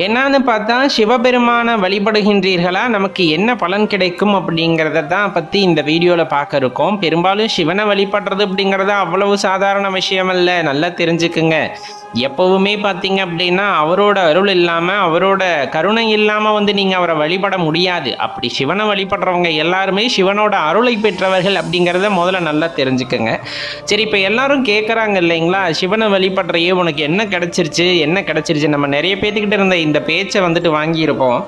என்னன்னு பார்த்தா சிவபெருமானை வழிபடுகின்றீர்களா? நமக்கு என்ன பலன் கிடைக்கும் அப்படிங்கிறத தான் பற்றி இந்த வீடியோவில் பார்க்க இருக்கோம். பெரும்பாலும் சிவனை வழிபடுறது அப்படிங்கிறது அவ்வளவு சாதாரண விஷயம் அல்ல. நல்லா தெரிஞ்சுக்குங்க. எப்பவுமே பார்த்தீங்க அப்படின்னா அவரோட அருள் இல்லாமல் அவரோட கருணை இல்லாமல் வந்து நீங்கள் அவரை வழிபட முடியாது. அப்படி சிவனை வழிபடுறவங்க எல்லாருமே சிவனோட அருளை பெற்றவர்கள் அப்படிங்கிறத முதல்ல நல்லா தெரிஞ்சுக்கோங்க. சரி இப்போ எல்லாரும் கேட்குறாங்க இல்லைங்களா? சிவனை வழிபடுறையே உனக்கு என்ன கிடச்சிருச்சு? என்ன கிடச்சிருச்சு? நம்ம நிறைய பேத்துக்கிட்ட இருந்த இந்த பேச்சை வந்துட்டு வாங்கியிருப்போம்.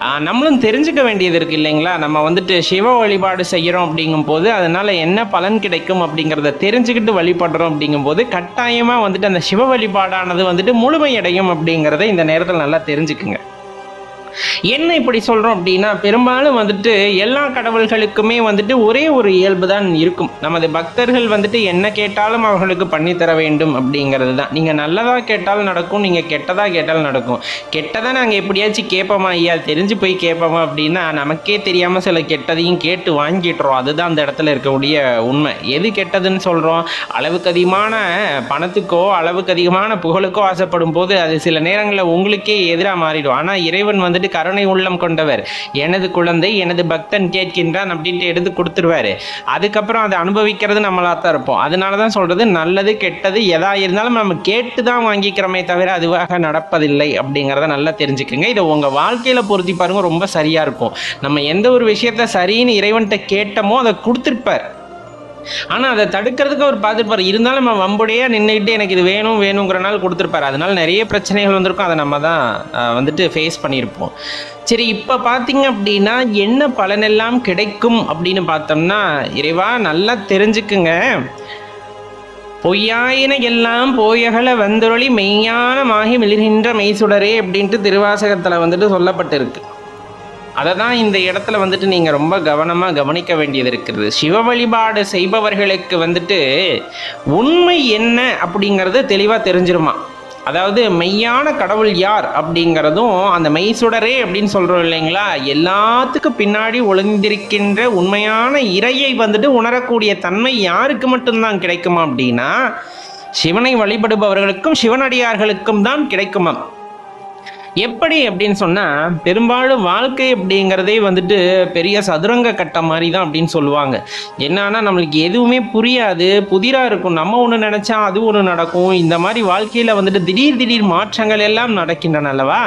நம்மளும் தெரிஞ்சுக்க வேண்டியது இருக்கு இல்லைங்களா? நம்ம வந்துட்டு சிவ வழிபாடு செய்கிறோம் அப்படிங்கும்போது அதனால என்ன பலன் கிடைக்கும் அப்படிங்கிறத தெரிஞ்சுக்கிட்டு வழிபடுறோம் அப்படிங்கும்போது கட்டாயமாக வந்துட்டு அந்த சிவ வழிபாடானது வந்துட்டு முழுமையடையும் அப்படிங்கிறத இந்த நேரத்தில் நல்லா தெரிஞ்சுக்குங்க. என்ன இப்படி சொல்கிறோம் அப்படின்னா பெரும்பாலும் வந்துட்டு எல்லா கடவுள்களுக்குமே வந்துட்டு ஒரே ஒரு இயல்பு தான் இருக்கும். நமது பக்தர்கள் வந்துட்டு என்ன கேட்டாலும் அவர்களுக்கு பண்ணித்தர வேண்டும் அப்படிங்கிறது தான். நீங்கள் நல்லதாக கேட்டாலும் நடக்கும் நீங்கள் கெட்டதாக கேட்டாலும் நடக்கும். கெட்டதாக நாங்கள் எப்படியாச்சும் கேட்போமா ஐயா? தெரிஞ்சு போய் கேட்போமா அப்படின்னா நமக்கே தெரியாமல் சில கெட்டதையும் கேட்டு வாங்கிட்டுறோம் அதுதான் அந்த இடத்துல இருக்கக்கூடிய உண்மை. எது கெட்டதுன்னு சொல்கிறோம் அளவுக்கு அதிகமான பணத்துக்கோ அளவுக்கு அதிகமான புகழுக்கோ ஆசைப்படும் போது அது சில நேரங்களில் உங்களுக்கே எதிராக மாறிடும். ஆனால் இறைவன் வந்துட்டு கருணை உள்ளம் கொண்டவர். எனது குழந்தை எனது பக்தன் கேட்கின்றான் அப்படின்ட்டு எடுத்து கொடுத்துருவாரு. அதுக்கப்புறம் அதை அனுபவிக்கிறது நம்மளாக தான் இருப்போம். அதனால தான் சொல்கிறது நல்லது கெட்டது எதா இருந்தாலும் நம்ம கேட்டு தான் வாங்கிக்கிறோமே தவிர அதுவாக நடப்பதில்லை அப்படிங்கிறத நல்லா தெரிஞ்சுக்கோங்க. இதை உங்கள் வாழ்க்கையில் பொருத்தி பாருங்க ரொம்ப சரியாக இருக்கும். நம்ம எந்த ஒரு விஷயத்த சரின்னு இறைவன்கிட்ட கேட்டோமோ அதை கொடுத்துருப்பார். ஆனால் அதை தடுக்கிறதுக்கு அவர் பார்த்துருப்பார். இருந்தாலும் நம்ம வம்புடையே நின்றுக்கிட்டு எனக்கு இது வேணும் வேணுங்கிற நாள் கொடுத்துருப்பார். அதனால நிறைய பிரச்சனைகள் வந்திருக்கும். அதை நம்ம தான் வந்துட்டு ஃபேஸ் பண்ணியிருப்போம். சரி இப்போ பார்த்தீங்க அப்படின்னா என்ன பலனெல்லாம் கிடைக்கும் அப்படின்னு பார்த்தோம்னா இறைவா நல்லா தெரிஞ்சுக்குங்க. பொய்யாயின எல்லாம் போயகல வந்தொழி மெய்யானமாகி மிளிர்கின்ற மெய்சுடரே அப்படின்ட்டு திருவாசகத்தில் வந்துட்டு சொல்லப்பட்டிருக்கு. அதை தான் இந்த இடத்துல வந்துட்டு நீங்கள் ரொம்ப கவனமாக கவனிக்க வேண்டியது இருக்கிறது சிவ வழிபாடு செய்பவர்களுக்கு வந்துட்டு உண்மை என்ன அப்படிங்கிறது தெளிவாக தெரிஞ்சிருமா? அதாவது மெய்யான கடவுள் யார் அப்படிங்கிறதும் அந்த மெய் சுடரே அப்படின்னு சொல்கிறோம் இல்லைங்களா? எல்லாத்துக்கும் பின்னாடி ஒளிந்திருக்கின்ற உண்மையான இறையை வந்துட்டு உணரக்கூடிய தன்மை யாருக்கு மட்டும்தான் கிடைக்குமா அப்படின்னா சிவனை வழிபடுபவர்களுக்கும் சிவனடியார்களுக்கும் தான் கிடைக்குமாம். எப்படி அப்படின்னு சொன்னால் பெரும்பாலும் வாழ்க்கை அப்படிங்கிறதே வந்துட்டு பெரிய சதுரங்க கட்டம் மாதிரி தான் அப்படின்னு சொல்லுவாங்க. என்னன்னா நம்மளுக்கு எதுவுமே புரியாது புதிராக இருக்கும் நம்ம ஒன்று நினச்சா அது ஒன்று நடக்கும் இந்த மாதிரி வாழ்க்கையில் வந்துட்டு திடீர் திடீர் மாற்றங்கள் எல்லாம் நடக்கின்றன அல்லவா?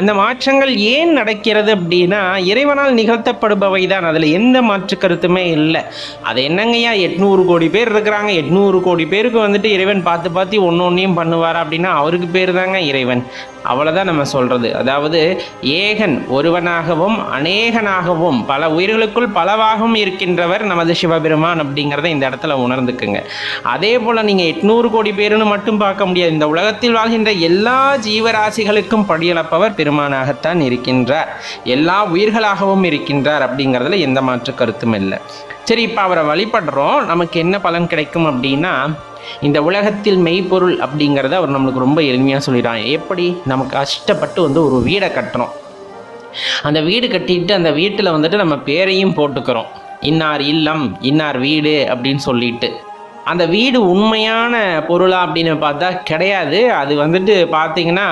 அந்த மாற்றங்கள் ஏன் நடக்கிறது அப்படின்னா இறைவனால் நிகழ்த்தப்படுபவை தான் அதில் எந்த மாற்று கருத்துமே இல்லை. அது என்னங்கய்யா எட்நூறு கோடி பேர் இருக்கிறாங்க எட்நூறு கோடி பேருக்கு வந்துட்டு இறைவன் பார்த்து பார்த்து ஒன்று ஒன்றையும் பண்ணுவார் அப்படின்னா அவருக்கு பேர் தாங்க இறைவன். அவ்வளோதான் நம்ம சொல்கிறது அதாவது ஏகன் ஒருவனாகவும் அநேகனாகவும் பல உயிர்களுக்குள் பலவாகவும் இருக்கின்றவர் நமது சிவபெருமான் அப்படிங்கிறத இந்த இடத்துல உணர்ந்துக்குங்க. அதே போல் நீங்கள் எட்நூறு கோடி பேருன்னு மட்டும் பார்க்க முடியாது. இந்த உலகத்தில் வாழ்கின்ற எல்லா ஜீவராசிகளுக்கும் படியளப்பவர் பெருமானாகத்தான் இருக்கின்றார். எல்லா உயிர்களாகவும் இருக்கின்றார் அப்படிங்கிறதுல எந்த மாற்று கருத்தும் இல்லை. சரி இப்போ அவரை வழிபடுறோம். நமக்கு என்ன பலன் கிடைக்கும் அப்படின்னா இந்த உலகத்தில் மெய்ப்பொருள் அப்படிங்கிறத அவர் நம்மளுக்கு ரொம்ப எளிமையாக சொல்லிடுறாங்க எப்படி? நமக்கு கஷ்டப்பட்டு வந்து ஒரு வீடை கட்டுறோம் அந்த வீடு கட்டிட்டு அந்த வீட்டில் வந்துட்டு நம்ம பேரையும் போட்டுக்கிறோம். இன்னார் இல்லம் இன்னார் வீடு அப்படின்னு சொல்லிட்டு. அந்த வீடு உண்மையான பொருளா அப்படின்னு பார்த்தா கிடையாது. அது வந்துட்டு பார்த்தீங்கன்னா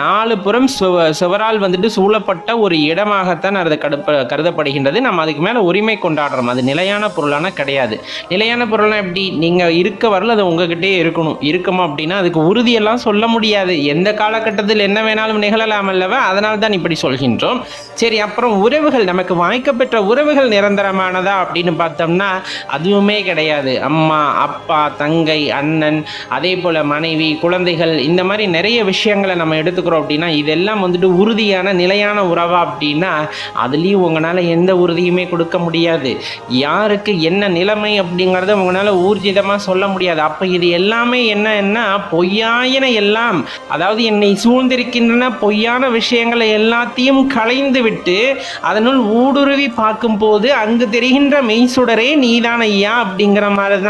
நாலு புறம் சுவ சுவரால் வந்துட்டு சூழப்பட்ட ஒரு இடமாகத்தான் அது கடுப்ப கருதப்படுகின்றது. நம்ம அதுக்கு மேலே உரிமை கொண்டாடுறோம். அது நிலையான பொருளான கிடையாது. நிலையான பொருள்னா எப்படி? நீங்கள் இருக்க வரல அது உங்ககிட்டே இருக்கணும். இருக்குமா அப்படின்னா அதுக்கு உறுதியெல்லாம் சொல்ல முடியாது. எந்த காலகட்டத்தில் என்ன வேணாலும் நிகழலாம் அல்லவா? அதனால தான் இப்படி சொல்கின்றோம். சரி அப்புறம் உறவுகள். நமக்கு வாய்க்கப்பெற்ற உறவுகள் நிரந்தரமானதா அப்படின்னு பார்த்தோம்னா அதுவுமே கிடையாது. அம்மா அம்மா அப்பா தங்கை அண்ணன் அதே போல் மனைவி குழந்தைகள் இந்த மாதிரி நிறைய விஷயங்களை நம்ம எடுத்துக்கிறோம் அப்படின்னா இதெல்லாம் வந்துட்டு உறுதியான நிலையான உறவா அப்படின்னா அதுலேயும் உங்களால் எந்த உறுதியுமே கொடுக்க முடியாது. யாருக்கு என்ன நிலைமை அப்படிங்கிறத உங்களால் ஊர்ஜிதமாக சொல்ல முடியாது. அப்போ இது எல்லாமே என்னன்னா பொய்யாயின எல்லாம் அதாவது என்னை சூழ்ந்திருக்கின்றன பொய்யான விஷயங்களை எல்லாத்தையும் களைந்து விட்டு அதனுள் ஊடுருவி பார்க்கும்போது அங்கு தெரிகின்ற மெய்சுடரே நீதான் ஐயா அப்படிங்கிற மாதிரி தான்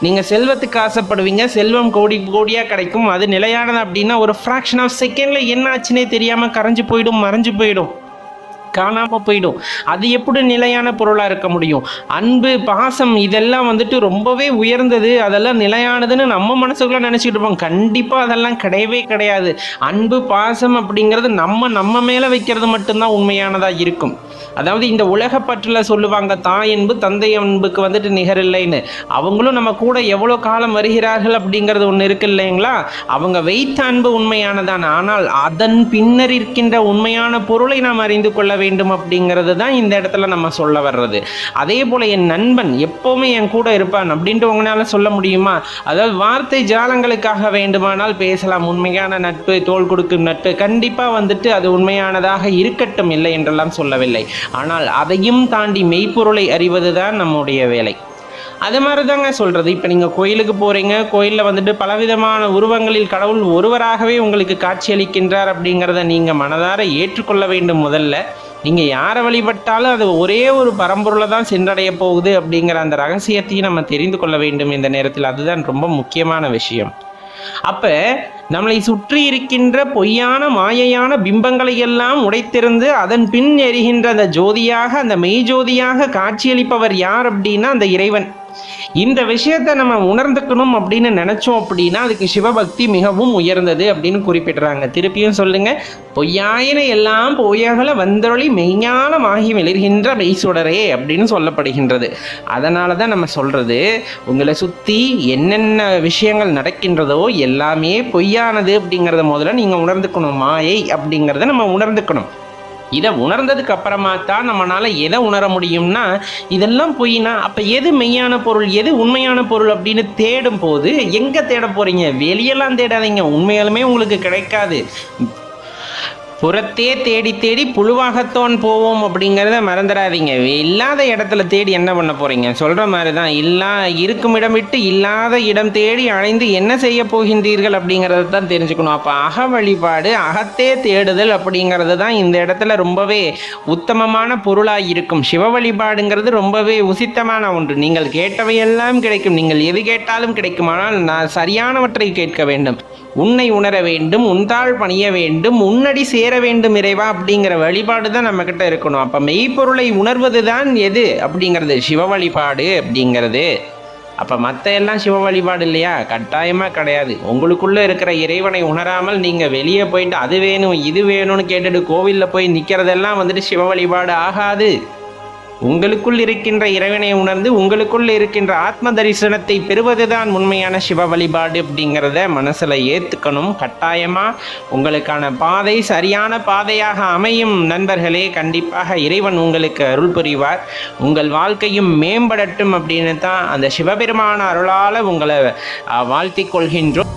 நீங்கள் செல்வத்துக்கு ஆசைப்படுவீங்க செல்வம் கோடி கோடியாக கிடைக்கும். அது நிலையானது அப்படின்னா ஒரு ஃப்ராக்ஷன் ஆஃப் செகண்டில் என்ன ஆச்சுன்னே தெரியாமல் கரைஞ்சு போயிடும் மறைஞ்சு போயிடும். காணாமல் போயிடும். அது எப்படி நிலையான பொருளாக இருக்க முடியும்? அன்பு பாசம் இதெல்லாம் வந்துட்டு ரொம்பவே உயர்ந்தது. அதெல்லாம் நிலையானதுன்னு நம்ம மனசுக்குள்ளே நினச்சிக்கிட்டு இருப்போம். கண்டிப்பாக அதெல்லாம் கிடையவே கிடையாது. அன்பு பாசம் அப்படிங்கிறது நம்ம நம்ம மேலே வைக்கிறது மட்டும்தான் உண்மையானதாக இருக்கும். அதாவது இந்த உலகப்பற்றில் சொல்லுவாங்க தாய் அன்பு தந்தை அன்புக்கு வந்துட்டு நிகரில்லைன்னு அவங்களும் நம்ம கூட எவ்வளோ காலம் வருகிறார்கள் அப்படிங்கிறது ஒன்று இருக்கு இல்லைங்களா? அவங்க வைத்த அன்பு உண்மையானதான். ஆனால் அதன் பின்னர் இருக்கின்ற உண்மையான பொருளை நாம் அறிந்து கொள்ள வேண்டும் அப்படிங்கிறது தான் இந்த இடத்துல நம்ம சொல்ல வர்றது. அதே போல் என் நண்பன் எப்போவுமே என் கூட இருப்பான் அப்படின்ட்டு உங்களால் சொல்ல முடியுமா? அதாவது வார்த்தை ஜாலங்களுக்காக வேண்டுமானால் பேசலாம். உண்மையான நட்பு தோல் கொடுக்கும் நட்பு கண்டிப்பாக வந்துட்டு அது உண்மையானதாக இருக்கட்டும் இல்லை என்றெல்லாம் சொல்லவில்லை. ஆனால் அதையும் தாண்டி மெய்ப்பொருளை அறிவது தான் நம்முடைய வேலை. அது மாதிரி தாங்க சொல்கிறது இப்போ நீங்கள் கோயிலுக்கு போகிறீங்க கோயிலில் வந்துட்டு பலவிதமான உருவங்களில் கடவுள் ஒருவராகவே உங்களுக்கு காட்சியளிக்கின்றார் அப்படிங்கிறத நீங்கள் மனதார ஏற்றுக்கொள்ள வேண்டும் முதல்ல. நீங்கள் யாரை வழிபட்டாலும் அது ஒரே ஒரு பரம்பொருளை தான் சென்றடைய போகுது அப்படிங்கிற அந்த ரகசியத்தையும் நம்ம தெரிந்து கொள்ள வேண்டும் இந்த நேரத்தில். அதுதான் ரொம்ப முக்கியமான விஷயம். அப்ப நம்மளை சுற்றி இருக்கின்ற பொய்யான மாயையான பிம்பங்களை எல்லாம் உடைத்திருந்து அதன் பின் எரிகின்ற அந்த ஜோதியாக அந்த மெய்ஜோதியாக காட்சியளிப்பவர் யார் அப்படின்னா அந்த இறைவன். இந்த விஷயத்தை நம்ம உணர்ந்துக்கணும் அப்படின்னு நினைச்சோம் அப்படின்னா அதுக்கு சிவபக்தி மிகவும் உயர்ந்தது அப்படின்னு குறிப்பிடுறாங்க. திருப்பியும் சொல்லுங்க. பொய்யாயின எல்லாம் பொய்யகல வந்தொழி மெய்ஞானமாகி மிளர்கின்ற மெய்சுடரே அப்படின்னு சொல்லப்படுகின்றது. அதனால தான் நம்ம சொல்றது உங்களை சுற்றி என்னென்ன விஷயங்கள் நடக்கின்றதோ எல்லாமே பொய்யானது அப்படிங்கிறத முதல்ல நீங்கள் உணர்ந்துக்கணும். மாயை அப்படிங்கிறத நம்ம உணர்ந்துக்கணும். இதை உணர்ந்ததுக்கு அப்புறமா தான் நம்மளால் எதை உணர முடியும்னா இதெல்லாம் பொய்னா அப்போ எது மெய்யான பொருள் எது உண்மையான பொருள் அப்படின்னு தேடும் போது எங்கே தேட போகிறீங்க வெளியெல்லாம் தேடாதீங்க. உண்மையாலுமே உங்களுக்கு கிடைக்காது. புறத்தே தேடி தேடி புழுவாகத்தோன் போவோம் அப்படிங்கிறத மறந்துடாதீங்க. இல்லாத இடத்துல தேடி என்ன பண்ண போகிறீங்க சொல்கிற மாதிரி தான் இல்லா இருக்கும் இடம் விட்டு இல்லாத இடம் தேடி அலைந்து என்ன செய்ய போகின்றீர்கள் அப்படிங்கிறத தான் தெரிஞ்சுக்கணும். அப்போ அக வழிபாடு அகத்தே தேடுதல் அப்படிங்கிறது தான் இந்த இடத்துல ரொம்பவே உத்தமமான பொருளாக இருக்கும். சிவ வழிபாடுங்கிறது ரொம்பவே உசித்தமான ஒன்று. நீங்கள் கேட்டவையெல்லாம் கிடைக்கும். நீங்கள் எது கேட்டாலும் கிடைக்கும். ஆனால் நான் சரியானவற்றை கேட்க வேண்டும். உன்னை உணர வேண்டும் உன்தாள் பணிய வேண்டும் உன்னடி சேர வேண்டும் இறைவா அப்படிங்கிற வழிபாடு தான் நம்மக்கிட்ட இருக்கணும். அப்போ மெய்ப்பொருளை உணர்வது தான் எது அப்படிங்கிறது? சிவ வழிபாடு அப்படிங்கிறது. அப்போ மற்ற எல்லாம் சிவ வழிபாடு இல்லையா? கட்டாயமாக கிடையாது. உங்களுக்குள்ளே இருக்கிற இறைவனை உணராமல் நீங்கள் வெளியே போயிட்டு அது வேணும் இது வேணும்னு கேட்டுட்டு கோவிலில் போய் நிற்கிறதெல்லாம் வந்துட்டு சிவ வழிபாடு ஆகாது. உங்களுக்குள் இருக்கின்ற இறைவனை உணர்ந்து உங்களுக்குள் இருக்கின்ற ஆத்ம தரிசனத்தை பெறுவதுதான் உண்மையான சிவ வழிபாடு அப்படிங்கிறத மனசில் ஏற்றுக்கணும் கட்டாயமாக உங்களுக்கான பாதை சரியான பாதையாக அமையும் நண்பர்களே. கண்டிப்பாக இறைவன் உங்களுக்கு அருள் புரிவார். உங்கள் வாழ்க்கையும் மேம்படட்டும் அப்படின்னு தான் அந்த சிவபெருமான அருளால் உங்களை வாழ்த்திக் கொள்கின்றோம்.